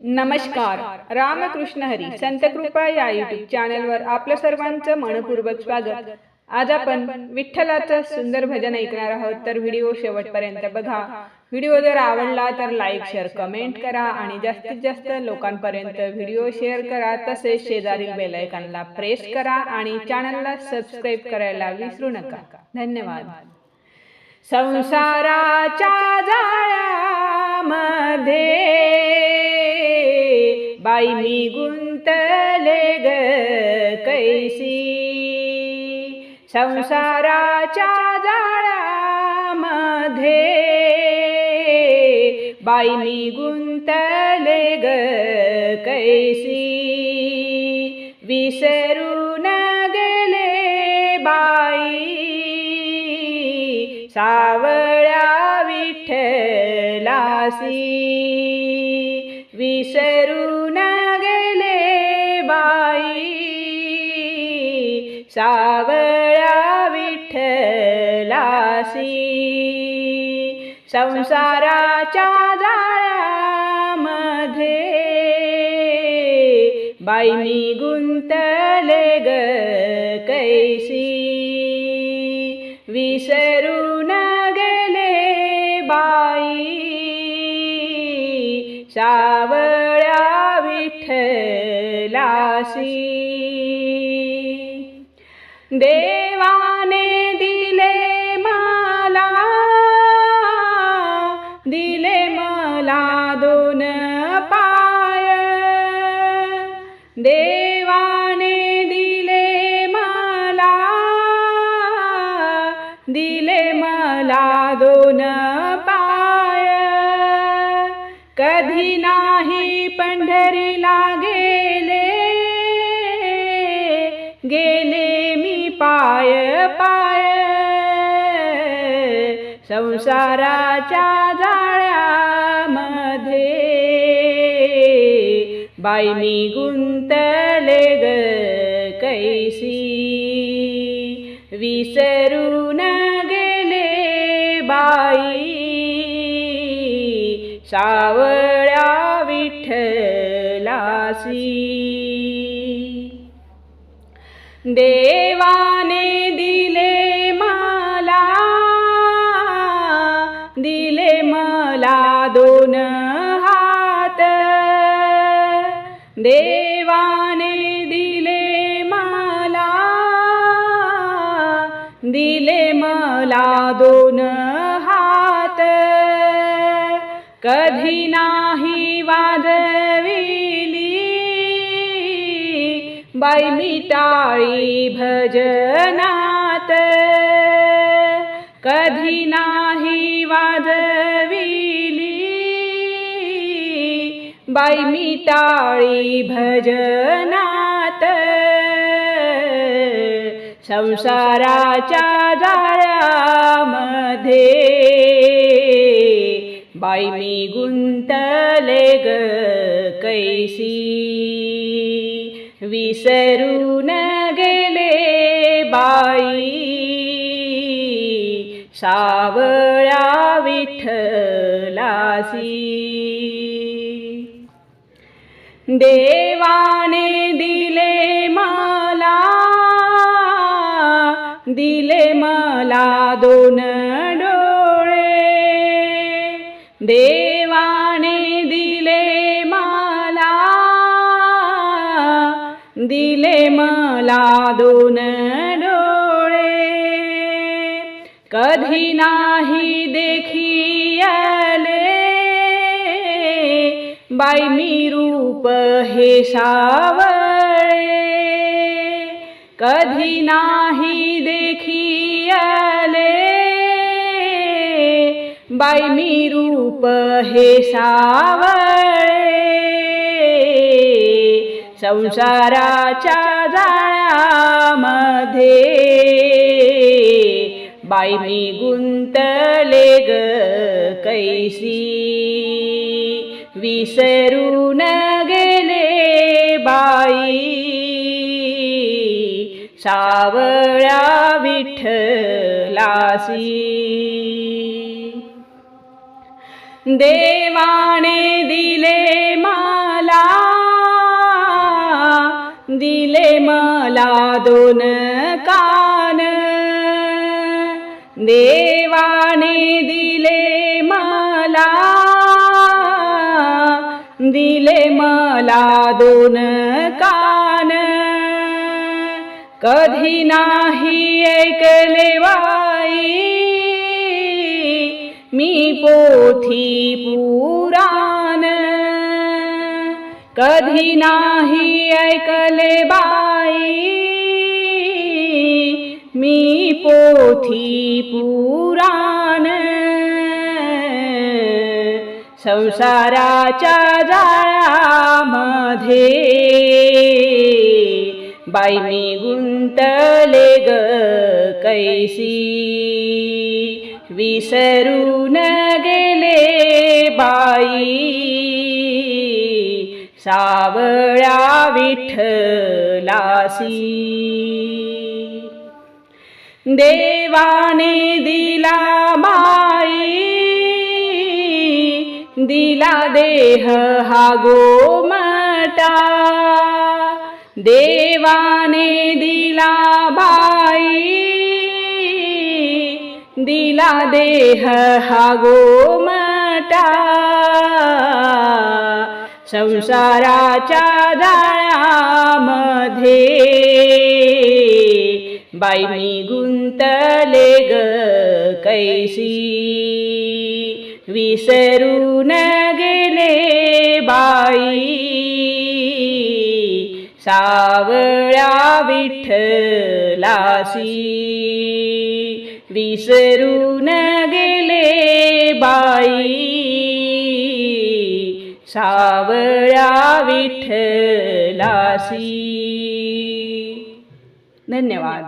नमस्कार. रामकृष्ण हरी. संत कृपा या युट्यूब चॅनलवर आपलं सर्वांचं मनपूर्वक स्वागत. आज आपण विठ्ठलाचं सुंदर भजन ऐकणार आहोत. तर व्हिडिओ शेवटपर्यंत बघा. व्हिडिओ जर आवडला तर लाईक शेअर कमेंट करा आणि जास्तीत जास्त लोकांपर्यंत व्हिडिओ शेअर करा. तसेच शेजारी बेलायकांना प्रेस करा आणि चॅनलला सबस्क्राईब करायला विसरू नका. धन्यवाद. संसाराच्या आई मी गुंतले ग कैसी. संसाराच्या जाळामध्ये बाई मी गुंतले ग कैसी. विसरून गेले बाई सावळ्या विठ्ठलासी. विसरू सावळ्या विठ्ठलासी. संसाराच्या जाळ्यामध्ये बाई मी गुंतले ग कैसी. विसरून गेले बाई. सावळ्या विठ्ठलासी. देवाने दिले मला दिले मला दोन पाय. देवाने दिले मला दिले मला दोन पाय. कधी नाही पंढरीला गेले गेले पाय पाय. संसाराच्या जाळ्यामध्ये बाई मी गुंतले ग कैसी. विसरून गेले बाई. सावळ्या विठ्ठलासी. देवाने दिले मला दिले मला दोन हात. देवाने दिले मला दिले मला दोन हात. कधी नाही वाजवी बाई मिटाळी भजनात. कधी नाही वाजविली. बाई मिटाळी भजनात. संसाराच्या जाळ्यामध्ये बाई मी गुंतले ग कैसी. विसरून गेले बाई। सावळ्या विठलासी देवाने दिले मला दिले मला दोन डोळे। देवाने दिले दिले मला दोन डोळे. कधी नाही देखियाले. बाई मी रूप हे सावळे. कधी नाही देखियाले. बाई मी रूप हे सावळे. संसाराच्या जाळ्यामध्ये. बाई मी गुंतले ग कैसी. विसरून गेले बाई. सावळ्या विठलासी देवाने दिले मला दोन कान। देवाने दिले मला दिले मला दोन कान। कधी नाही ऐकले वाई मी पोथी पुरा कधी नाही ऐकले बाई. मी पोथी पुराण. संसाराच्या जाळ्यामध्ये बाई मी गुंतले ग कैसी. विसरून गेले बाई. सावळ्या विठ्ठलासी. देवाने दिला बाई दिला देह हा गोमटा. देवाने दिला बाई दिला देह हा गोमटा. संसाराच्या जाळ्यामध्ये बाई मी गुंतले ग कैसी. विसरून गेले बाई. सावळ्या विठ्ठलासी. विसरून गेले बाई. सावळ्या विठ्ठलासी. धन्यवाद.